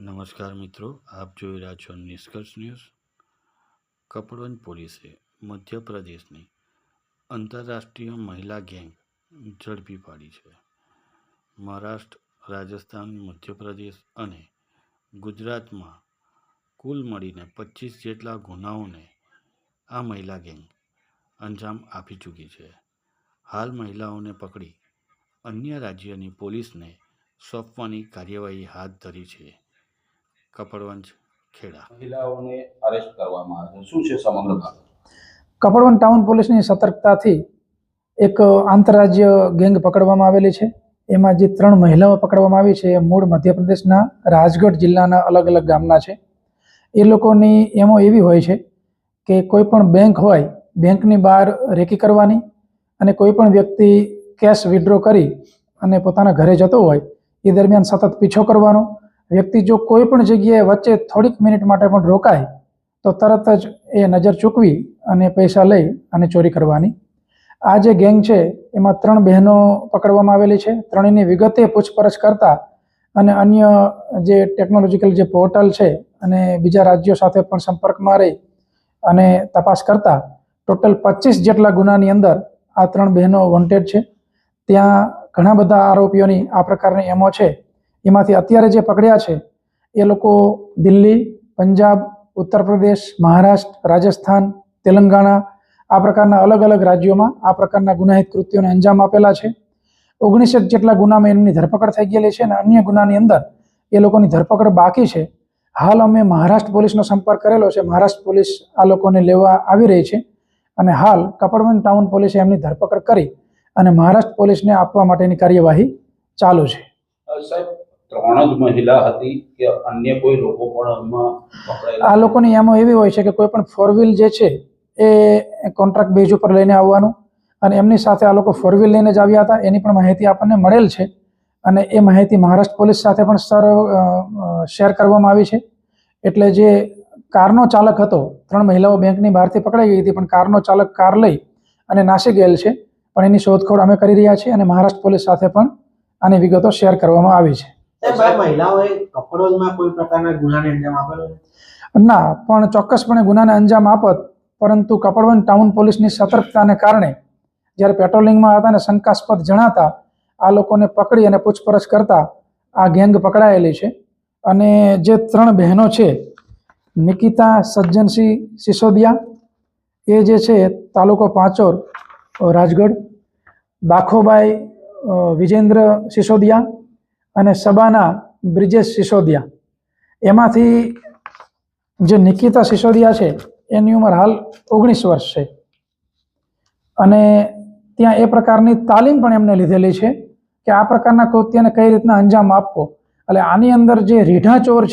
નમસ્કાર મિત્રો, આપ જોઈ રહ્યા છો નિષ્કર્ષ ન્યૂઝ. કપડવંજ પોલીસે મધ્યપ્રદેશની આંતરરાષ્ટ્રીય મહિલા ગેંગ ઝડપી પાડી છે. મહારાષ્ટ્ર, રાજસ્થાન, મધ્યપ્રદેશ અને ગુજરાતમાં કુલ મળીને પચીસ જેટલા ગુનાઓને આ મહિલા ગેંગ અંજામ આપી ચૂકી છે. હાલ મહિલાઓને પકડી અન્ય રાજ્યની પોલીસને સોંપવાની કાર્યવાહી હાથ ધરી છે. કપડવંજ ખેડા. મહિલાઓને અરેસ્ટ કરવામાં આવે શું છે સમગ્ર બાબત કપડવન ટાઉન પોલીસની સતર્કતાથી એક આંતરરાજ્ય ગેંગ પકડવામાં આવેલી છે. એમાં જે ત્રણ મહિલાઓ પકડવામાં આવી છે એ મૂળ મધ્યપ્રદેશના રાજગઢ જિલ્લાના અલગ અલગ ગામના છે. એ લોકોની એમો એવી હોય છે કે કોઈ પણ બેંક હોય બેંકની બહાર રેકી કરવાની અને કોઈ પણ વ્યક્તિ કેશ વિડ્રો કરી અને પોતાના ઘરે જતો હોય એ દરમિયાન સતત પીછો કરવાનો વ્યક્તિ જો કોઈ પણ જગ્યાએ વચ્ચે થોડીક મિનિટ માટે પણ રોકાય, તો તરત જ એ નજર ચૂકવી અને પૈસા લઈ અને ચોરી કરવાની. આ જે ગેંગ છે, એમાં ત્રણ બહેનો પકડવામાં આવેલી છે. ત્રણેયની વિગતે પૂછપરછ કરતા અને અન્ય જે ટેકનોલોજીકલ જે પોર્ટલ છે અને બીજા રાજ્યો સાથે પણ સંપર્કમાં રહી અને તપાસ કરતા, ટોટલ પચીસ જેટલા ગુનાની અંદર આ ત્રણ બહેનો વોન્ટેડ છે. ત્યાં ઘણા બધા આરોપીઓની આ પ્રકારની એમો છે. એમાંથી અત્યારે જે પકડ્યા છે, એ લોકો દિલ્હી, પંજાબ, ઉત્તર પ્રદેશ, મહારાષ્ટ્ર, રાજસ્થાન, તેલંગાણા, આ પ્રકારના અલગ અલગ રાજ્યોમાં આ પ્રકારના ગુનાહિત કૃત્યોને અંજામ આપેલા છે. ઓગણીસેક જેટલા ગુનામાં એમની ધરપકડ થઈ ગયેલી છે અને અન્ય ગુનાની અંદર એ લોકોની ધરપકડ બાકી છે. હાલ અમે મહારાષ્ટ્ર પોલીસનો સંપર્ક કરેલો છે. મહારાષ્ટ્ર પોલીસ આ લોકોને લેવા આવી રહી છે અને હાલ કપડવન ટાઉન પોલીસે એમની ધરપકડ કરી અને મહારાષ્ટ્ર પોલીસને આપવા માટેની કાર્યવાહી ચાલુ છે. સાહેબ ત્રણ જ મહિલા હતી કે અન્ય કોઈ લોકો પણ આ લોકોની યામો એવી હોય છે કે કોઈ પણ ફોર વ્હીલ જે છે, એ કોન્ટ્રાક્ટ બેઝ ઉપર લઈને આવવાનું અને એમની સાથે આ લોકો ફોર વ્હીલ લઈને જ આવ્યા હતા. એની પણ માહિતી આપણને મળેલ છે અને એ માહિતી મહારાષ્ટ્ર પોલીસ સાથે પણ સર શેર કરવામાં આવી છે. એટલે જે કારનો ચાલક હતો, ત્રણ મહિલાઓ બેંકની બહારથી પકડાઈ ગઈ હતી, પણ કારનો ચાલક કાર લઈ અને નાસી ગયેલ છે. પણ એની શોધખોળ અમે કરી રહ્યા છીએ અને મહારાષ્ટ્ર પોલીસ સાથે પણ આની વિગતો શેર કરવામાં આવી છે. મહિલાઓએ કપડોલમાં કોઈ પ્રકારના ગુનાને અંજામ આપેલો ના પણ ચોક્કસપણે ગુનાને અંજામ આપત પરંતુ કપડવંજ ટાઉન પોલીસની સતર્કતાને કારણે જ્યારે પેટ્રોલિંગમાં હતા અને શંકાસ્પદ જણાતા આ લોકોને પકડી અને પૂછપરછ કરતા આ ગેંગ પકડાયેલી છે. અને જે ત્રણ બહેનો છે નિકિતા સજ્જનસિંહ સિસોદિયા એ જે છે તાલુકો પાંચોર રાજગઢ બાખોબાઈ વિજેન્દ્ર સિસોદિયા અને સબાના બ્રિજેશ સિસોદિયા. એમાંથી જે નિકિતા સિસોદિયા છે, એની ઉંમર હાલ ઓગણીસ વર્ષ છે. અને ત્યાં એ પ્રકારની તાલીમ પણ એમને લીધેલી છે કે આ પ્રકારના કૃત્યને કઈ રીતના અંજામ આપવો? એટલે આની અંદર જે રીઢા ચોર છે